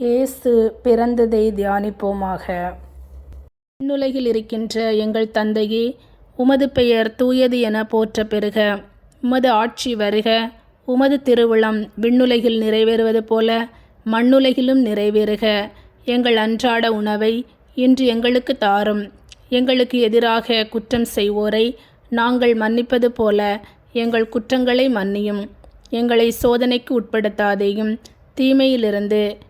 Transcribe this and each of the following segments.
இயேசு பிறந்ததை தியானிப்போமாக. விண்ணுலகில் இருக்கின்ற எங்கள் தந்தையே உமது பெயர் தூயது என போற்ற பெறுக உமது ஆட்சி வருக. உமது திருவிழம் விண்ணுலகில் நிறைவேறுவது போல மண்ணுலகிலும் நிறைவேறுக. எங்கள் அன்றாட உணவை இன்று எங்களுக்கு தாரும். எங்களுக்கு எதிராக குற்றம் செய்வோரை நாங்கள் மன்னிப்பது போல எங்கள் குற்றங்களை மன்னியும். எங்களை சோதனைக்கு உட்படுத்தாதேயும் தீமையிலிருந்து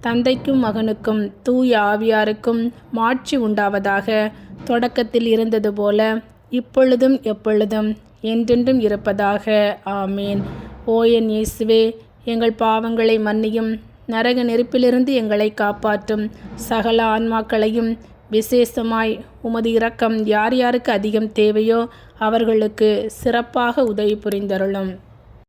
தந்தைக்கும் மகனுக்கும் தூய ஆவியாருக்கும் மாட்சி உண்டாவதாக தொடக்கத்தில் இருந்தது போல இப்பொழுதும் எப்பொழுதும் என்றென்றும் இருப்பதாக. ஆமீன். ஓ என் இயேசுவே எங்கள் பாவங்களை மன்னியும். நரக நெருப்பிலிருந்து எங்களை காப்பாற்றும். சகல ஆன்மாக்களையும் விசேஷமாய் உமது இரக்கம் யார் யாருக்கு அதிகம் தேவையோ அவர்களுக்கு சிறப்பாக உதவி புரிந்தருளும்.